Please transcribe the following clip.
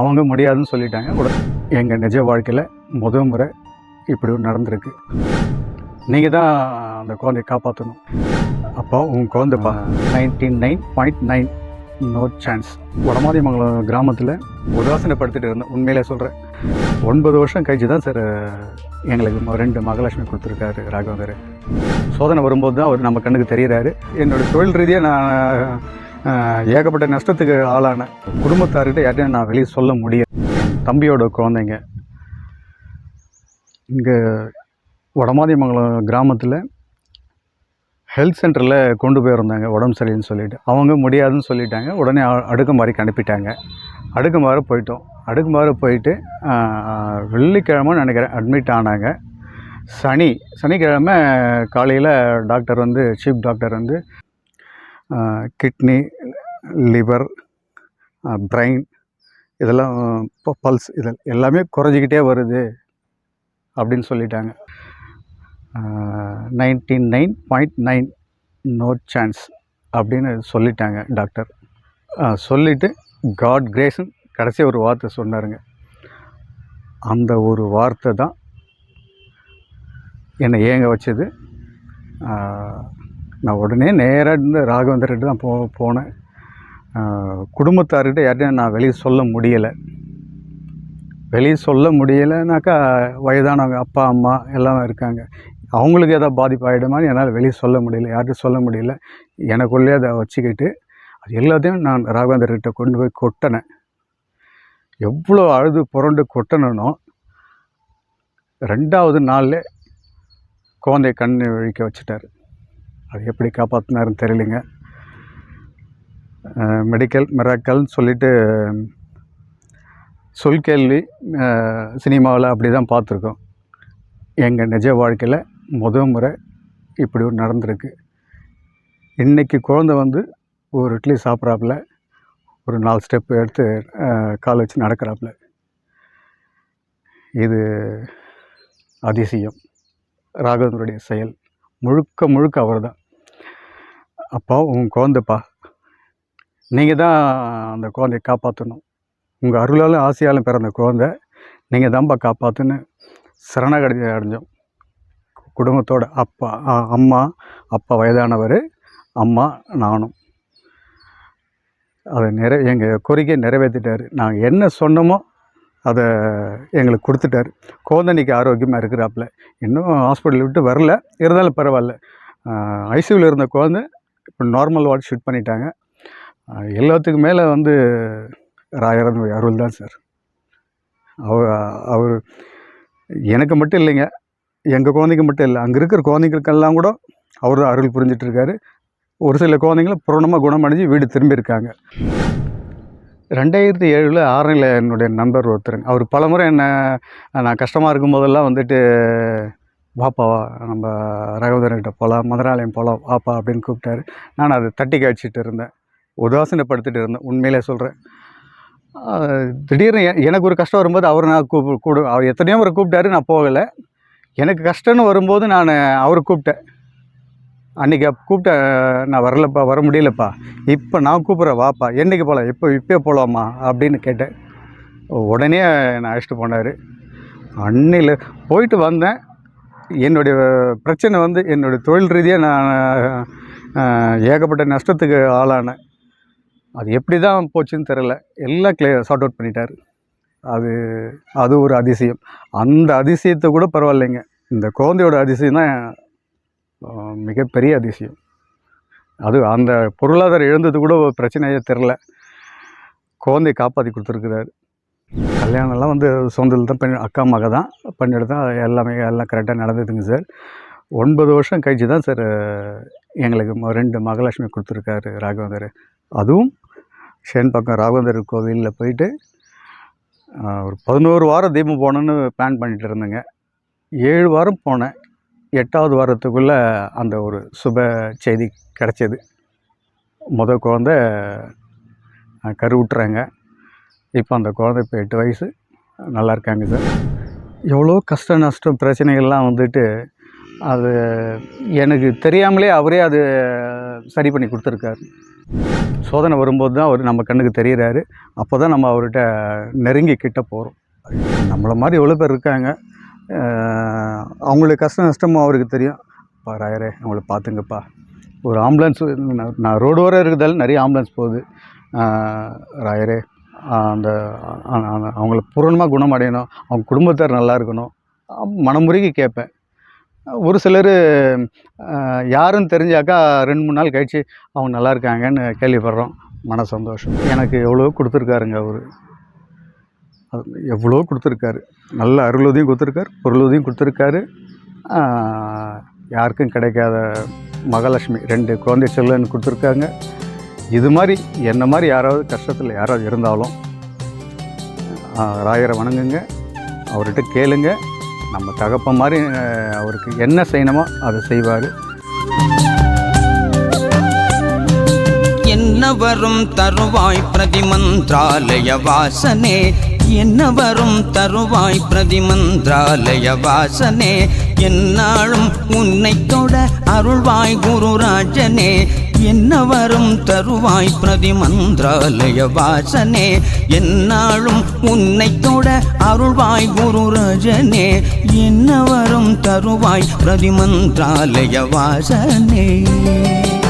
அவங்க முடியாதுன்னு சொல்லிட்டாங்க. கூட எங்கள் நிஜ வாழ்க்கையில் முதல் முறை இப்படி நடந்திருக்கு. நீங்கள் தான் அந்த குழந்தைய காப்பாற்றணும் அப்போ உங்கள் குழந்தைப்பா ninety nine point nine no chance Vadamathimangalam கிராமத்தில் உதாசனப்படுத்திட்டு இருந்தேன். உண்மையிலே சொல்கிறேன் ஒன்பது வருஷம் கழிச்சு தான் சார் எங்களுக்கு ரெண்டு மகாலட்சுமி கொடுத்துருக்காரு ராகவேந்தர் சோதனை வரும்போது தான் அவர் நம்ம கண்ணுக்கு தெரிகிறாரு என்னோடய தொழில் ரீதியாக நான் ஏகப்பட்ட நஷ்டத்துக்கு ஆளான குடும்பத்தார்கிட்ட யார்ட்டையும் நான் வெளியே சொல்ல முடியும் தம்பியோட குழந்தைங்க. இங்கே வடமாதிமங்கலம் கிராமத்தில் ஹெல்த் சென்டரில் கொண்டு போயிருந்தாங்க உடம்பு சரியில்லைன்னு சொல்லிட்டு. அவங்க முடியாதுன்னு சொல்லிட்டாங்க உடனே அடுக்குமாறிக்கு அனுப்பிட்டாங்க. அடுக்குமாறு போயிட்டோம். அடுக்குமாறு போயிட்டு வெள்ளிக்கிழமை நினைக்கிறேன் அட்மிட் ஆனாங்க. சனி சனிக்கிழமை காலையில் டாக்டர் வந்து சீஃப் டாக்டர் வந்து கிட்னி லிவர் பிரெயின் இதெல்லாம் இப்போ பல்ஸ் இது எல்லாமே குறைஞ்சிக்கிட்டே வருது அப்படின்னு சொல்லிட்டாங்க. Ninety nine point nine no chance அப்படின்னு சொல்லிட்டாங்க டாக்டர். சொல்லிவிட்டு காட் கிரேஸ்னு கடைசி ஒரு வார்த்தை சொன்னாருங்க. அந்த ஒரு வார்த்தை தான் என்னை ஏங்க வச்சது. நான் உடனே நேராக இருந்து ராகவேந்தர்கிட்ட தான் போ போனேன். குடும்பத்தார்கிட்ட யார்ட்டையும் நான் வெளியே சொல்ல முடியலை. வெளியே சொல்ல முடியலைனாக்கா வயதானவங்க அப்பா அம்மா எல்லாம் இருக்காங்க. அவங்களுக்கு எதாவது பாதிப்பு ஆகிடுமான்னு என்னால் வெளியே சொல்ல முடியல. யார்கிட்டையும் சொல்ல முடியல. எனக்குள்ளே அதை வச்சுக்கிட்டு அது எல்லாத்தையும் நான் ராகவேந்தர்கிட்ட கொண்டு போய் கொட்டினேன். எவ்வளோ அழுது புரண்டு கொட்டனோ ரெண்டாவது நாளில் குழந்தைய கண் விழிக்க வச்சுட்டாரு. அது எப்படி காப்பாற்றினாருன்னு தெரியலைங்க. மெடிக்கல் மிராக்கல்னு சொல்லிட்டு சொல் கேள்வி சினிமாவில் அப்படி தான் பார்த்துருக்கோம். எங்கள் நிஜ வாழ்க்கையில் முத முறை இப்படி ஒரு நடந்திருக்கு. இன்றைக்கி குழந்தை வந்து ஒரு இட்லி சாப்பிட்றாப்புல ஒரு நாலு ஸ்டெப் எடுத்து கால் வச்சு நடக்கிறாப்புல. இது அதிசயம். ராகவனுடைய செயல் முழுக்க முழுக்க அவர் தான் அப்பா உன் குழந்தைப்பா நீங்கள் தான் அந்த குழந்தைய காப்பாற்றணும் உங்கள் அருளாலும் ஆசையாலும் பிறந்த குழந்தை நீங்கள் தான்ப்பா காப்பாற்றுன்னு சரணாகதி அடைஞ்சோம். குடும்பத்தோட அப்பா அம்மா அப்பா வயதானவர் அம்மா நானும். அதை நிறை எங்கள் கோரிக்கையை நிறைவேற்றிட்டார் நாங்கள் என்ன சொன்னோமோ அதை எங்களுக்கு கொடுத்துட்டாரு. குழந்தைக்கு ஆரோக்கியமாக இருக்கிறாப்புல. இன்னும் ஹாஸ்பிட்டல் விட்டு வரல. இருந்தாலும் பரவாயில்ல. ஐசியூவில் இருந்த குழந்தை இப்போ நார்மல் வார்டு ஷிஃப்ட் பண்ணிட்டாங்க. எல்லாத்துக்கும் மேலே வந்து ராயரனுடைய அருள் தான் சார். அவர் அவர் எனக்கு மட்டும் இல்லைங்க. எங்கள் குழந்தைக்கு மட்டும் இல்லை அங்கே இருக்கிற குழந்தைங்களுக்கெல்லாம் கூட அவர் அருள் புரிஞ்சிட்ருக்காரு ஒரு சில குழந்தைங்களும் பூரணமாக குணமடைஞ்சு வீடு திரும்பியிருக்காங்க ரெண்டாயிரத்தி ஏழில் ஆறில் என்னுடைய நண்பர் ஒருத்தருங்க. அவர் பலமுறை என்ன நான் கஷ்டமாக இருக்கும் போதெல்லாம் வந்துட்டு வாப்பாவா நம்ம ரகவதர்கிட்ட போகலாம் மதுராலயம் போகலாம் வாப்பா அப்படின்னு கூப்பிட்டாரு. நான் அதை தட்டி காய்ச்சிட்டு இருந்தேன். உதாசீனப்படுத்திட்டு இருந்தேன். உண்மையிலே சொல்கிறேன் திடீர்னு எனக்கு ஒரு கஷ்டம் வரும்போது அவர் நான் கூப்பி கூடு அவர் எத்தனையோ முறை கூப்பிட்டாரு நான் போகலை. எனக்கு கஷ்டம்னு வரும்போது நான் அவரை கூப்பிட்டேன். அன்றைக்கி கூப்பிட்ட நான் வரலப்பா வர முடியலப்பா. இப்போ நான் கூப்பிட்றேன் வாப்பா என்றைக்கு போகலாம் இப்போ இப்போயே போகலாமா அப்படின்னு கேட்டேன். உடனே நான் அழைச்சிட்டு போனார். அன்னையில் போயிட்டு வந்தேன். என்னுடைய பிரச்சனை வந்து என்னுடைய தொழில் ரீதியாக நான் ஏகப்பட்ட நஷ்டத்துக்கு ஆளானேன். அது எப்படி தான் போச்சுன்னு தெரில எல்லாம் கிளியர் சார்ட் அவுட் பண்ணிட்டார். அது அது ஒரு அதிசயம். அந்த அதிசயத்தை கூட பரவாயில்லைங்க. இந்த குழந்தையோட அதிசயம் தான் மிகப்பெரிய அதிசயம். அது அந்த பொருளாதாரம் இழந்தது கூட ஒரு பிரச்சனையே தெரில குழந்தைய காப்பாற்றி கொடுத்துருக்குறாரு. கல்யாணம்லாம் வந்து சொந்தத்தில் தான் பண்ணி அக்கா மக தான் பண்ணிட்டு தான் எல்லாமே எல்லாம் கரெக்டாக நடந்ததுங்க சார் ஒன்பது வருஷம் கழிச்சு தான் சார் எங்களுக்கு ம- ரெண்டு மகாலட்சுமி கொடுத்துருக்காரு ராகவேந்தர் அதுவும் ஷேன் பக்கம் ராகவேந்தர் கோவிலில் போயிட்டு ஒரு பதினோரு வாரம் தீபம் போகணுன்னு பிளான் பண்ணிகிட்டு இருந்தேங்க. ஏழு வாரம் போனேன். எட்டாவது வாரத்துக்குள்ளே அந்த ஒரு சுப செய்தி கிடச்சிது. முத குழந்த கருவுட்டுறாங்க இப்போ அந்த குழந்தை இப்போ எட்டு வயசு. நல்லா இருக்காங்க சார். எவ்வளோ கஷ்ட நஷ்டம் பிரச்சனைகள்லாம் வந்துட்டு அது எனக்கு தெரியாமலே அவரே அது சரி பண்ணி கொடுத்துருக்காரு. சோதனை வரும்போது தான் அவர் நம்ம கண்ணுக்கு தெரிகிறாரு அப்போ தான் நம்ம அவர்கிட்ட நெருங்கி கிட்ட போகிறோம் நம்மளை மாதிரி எவ்வளோ பேர் இருக்காங்க. அவங்களுக்கு கஷ்டம் நஷ்டமும் அவருக்கு தெரியும். பாராயரே அவங்கள பார்த்துங்கப்பா. ஒரு ஆம்புலன்ஸ் நான் ரோடு வர இருக்கிறதால நிறைய ஆம்புலன்ஸ் போகுது. ராயரே அந்த அவங்கள பூரணமாக குணமடையணும். அவங்க குடும்பத்தார் நல்லா இருக்கணும். மனமுறைக்கு மனமுருகி கேட்பேன். ஒரு சிலர் யாருன்னு தெரிஞ்சாக்கா ரெண்டு மூணு நாள் கழிச்சு அவங்க நல்லா இருக்காங்கன்னு கேள்விப்படுறோம். மன சந்தோஷம். எனக்கு எவ்வளோ கொடுத்துருக்காருங்க அவர். எவ்வளோ கொடுத்துருக்காரு. நல்ல அருளுதையும் கொடுத்துருக்காரு பொருளுதையும் கொடுத்துருக்காரு. யாருக்கும் கிடைக்காத மகாலட்சுமி ரெண்டு குழந்தை செல்வன் கொடுத்துருக்காங்க. இது மாதிரி என்ன மாதிரி யாராவது கஷ்டத்தில் யாராவது இருந்தாலும் ராயரை வணங்குங்க. அவர்கிட்ட கேளுங்கள் நம்ம தகப்ப மாதிரி அவருக்கு என்ன செய்யணுமோ அதை செய்வார். என்ன வரும் தருவாய் பிரதிமந்திராலய வாசனே? என்ன வரும் தருவாய் பிரதிமந்திராலய வாசனே? என்னாலும் உன்னை தொட அருள்வாய் குருராஜனே. என்ன வரும் தருவாய் பிரதிமந்திராலய வாசனே என்னாலும் உன்னை தொட அருள்வாய் குருராஜனே என்ன வரும் தருவாய் பிரதிமந்திராலய வாசனே.